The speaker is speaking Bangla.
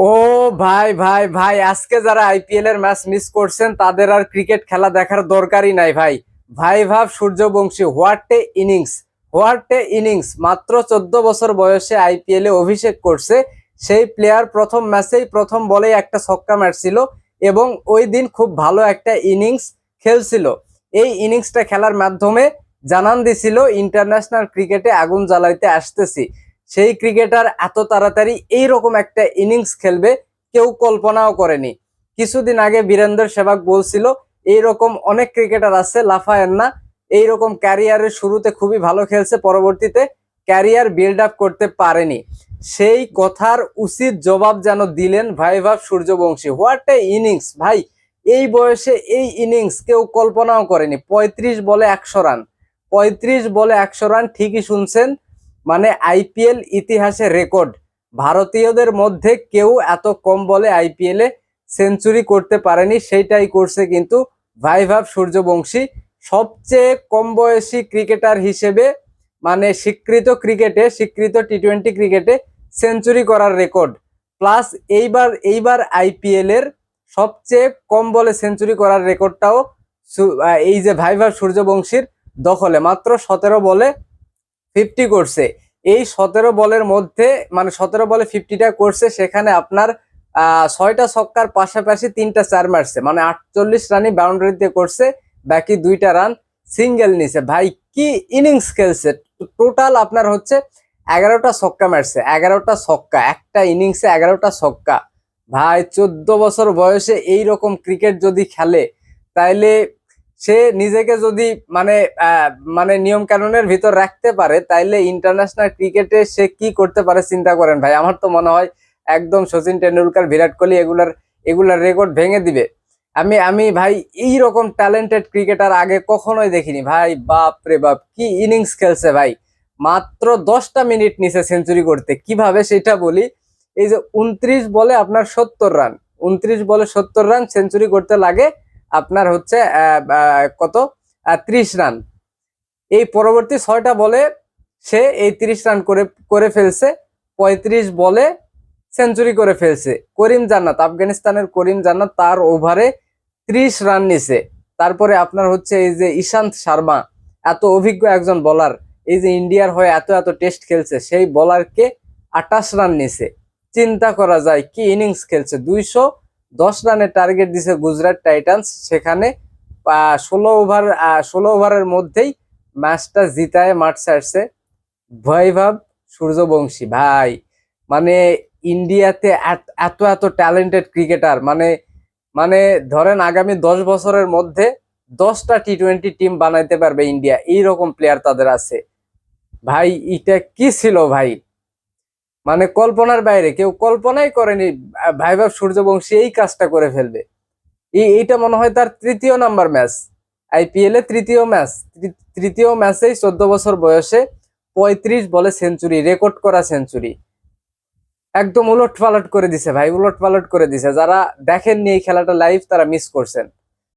ও ভাই ভাই ভাই, আজকে যারা আইপিএল এর ম্যাচ মিস করছেন, তাদের আর ক্রিকেট খেলা দেখার দরকারই নাই, ভাই। ভাই, ভাব Suryavanshi what a innings what a innings মাত্র চোদ্দ বছর বয়সে আইপিএল এ অভিষেক করছে। সেই প্লেয়ার প্রথম ম্যাচেই প্রথম বলেই একটা ছক্কা মারছিল এবং ওই দিন খুব ভালো একটা ইনিংস খেলছিল। এই ইনিংসটা খেলার মাধ্যমে জানান দিছিল ইন্টারন্যাশনাল ক্রিকেটে আগুন জ্বালাইতে আসতেছি। সেই ক্রিকেটার এত তাড়াতাড়ি এইরকম একটা ইনিংস খেলবে, কেউ কল্পনাও করেনি। কিছুদিন আগে বীরেন্দ্র সেবাগ বলছিল, এইরকম অনেক ক্রিকেটার আছে, লাফায়েন না। এইরকম ক্যারিয়ারের শুরুতে খুবই ভালো খেলছে, পরবর্তীতে ক্যারিয়ার বিল্ড আপ করতে পারেনি। সেই কথার উচিত জবাব যেন দিলেন ভাই ভাব সূর্যবংশী। হোয়াট এ ইনিংস, ভাই! এই বয়সে এই ইনিংস কেউ কল্পনাও করেনি। পঁয়ত্রিশ বলে একশো রান। পঁয়ত্রিশ বলে একশো রান, ঠিকই শুনছেন। মানে আইপিএল ইতিহাসে রেকর্ড। ভারতীয়দের মধ্যে কেউ এত কম বলে আইপিএল সেঞ্চুরি করতে পারেনি, সেইটাই করছে কিন্তু ভাইভাব সূর্যবংশী। সবচেয়ে কম বয়সী ক্রিকেটার হিসেবে মানে স্বীকৃত ক্রিকেটে, স্বীকৃত টি টোয়েন্টি ক্রিকেটে সেঞ্চুরি করার রেকর্ড। প্লাস এইবার এইবার আইপিএল এর সবচেয়ে কম বলে সেঞ্চুরি করার রেকর্ডটাও এই যে ভাইভাব সূর্যবংশীর দখলে। মাত্র সতেরো বলে ফিফটি করছে। এই সতেরো বলের মধ্যে মানে সতেরো বলে ফিফটিটা করছে, সেখানে আপনার ছয়টা ছক্কার পাশাপাশি তিনটা চার মারছে। মানে আটচল্লিশ রানই বাউন্ডারিতে করছে, বাকি দুইটা রান সিঙ্গেল নিছে। ভাই, কি ইনিংস খেলছে? টোটাল আপনার হচ্ছে এগারোটা ছক্কা মারছে। এগারোটা ছক্কা, একটা ইনিংসে এগারোটা ছক্কা। ভাই, চোদ্দ বছর বয়সে এই রকম ক্রিকেট যদি খেলে, তাইলে সে নিজেকে যদি মানে মানে নিয়ম কানুনের ভিতর রাখতে পারে, তাইলে ইন্টারন্যাশনাল ক্রিকেটে সে কি করতে পারে চিন্তা করেন ভাই। আমার তো মনে হয় একদম সচিন টেন্ডুলকার বিরাট কোহলি এগুলার এগুলার রেকর্ড ভেঙে দিবে। আমি আমি ভাই এই রকম ট্যালেন্টেড ক্রিকেটার আগে কখনোই দেখিনি। ভাই, বাপ রে বাপ, কি ইনিংস খেলছে ভাই। মাত্র দশটা মিনিট নিচে সেঞ্চুরি করতে। কীভাবে সেটা বলি? এই যে উনত্রিশ বলে আপনার সত্তর রান উনত্রিশ বলে সত্তর রান সেঞ্চুরি করতে লাগে। আপনার হচ্ছে কত? ত্রিশ রান। এই পরবর্তী ছয়টা বলে সে এই ত্রিশ রান করে করে ফেলছে, পঁয়ত্রিশ বলে সেঞ্চুরি করে ফেলছে। করিম জান্নাত, আফগানিস্তানের করিম জান্নাত তার ওভারে ত্রিশ রান নিছে। তারপরে আপনার হচ্ছে এই যে ঈশান্ত শর্মা, এত অভিজ্ঞ একজন বলার এই যে ইন্ডিয়ার হয়ে এত এত টেস্ট খেলছে, সেই বলারকে আটাশ রান নিছে। চিন্তা করা যায়, কি ইনিংস খেলছে? দুইশো দশ রানের টার্গেট দিছে গুজরাট টাইটান্স। সেখানে ষোলো ওভার ষোলো ওভারের মধ্যেই ম্যাচটা জিতায়, মাঠ ছাড়ছে বৈভব সূর্যবংশী। ভাই মানে ইন্ডিয়াতে এত- এত এত ট্যালেন্টেড ক্রিকেটার মানে মানে ধরেন আগামী দশ বছরের মধ্যে দশটা টি টোয়েন্টি টিম বানাইতে পারবে ইন্ডিয়া। এইরকম প্লেয়ার তাদের আছে। ভাই, এটা কি ছিল ভাই? মানে কল্পনার বাইরে কেউ কল্পনাই করেনি আহ, ভাইভাব সূর্যবংশী এই কাজটা করে ফেলবে। এই এইটা মনে হয় তার তৃতীয় নাম্বার ম্যাচ। আইপিএল এ তৃতীয় ম্যাচ তৃতীয় ম্যাচেই চোদ্দ বছর বয়সে পঁয়ত্রিশ বলে সেঞ্চুরি রেকর্ড করা সেঞ্চুরি। একদম উলট পালট করে দিছে ভাই উলট পালট করে দিছে। যারা দেখেননি এই খেলাটা লাইভ তারা মিস করছেন।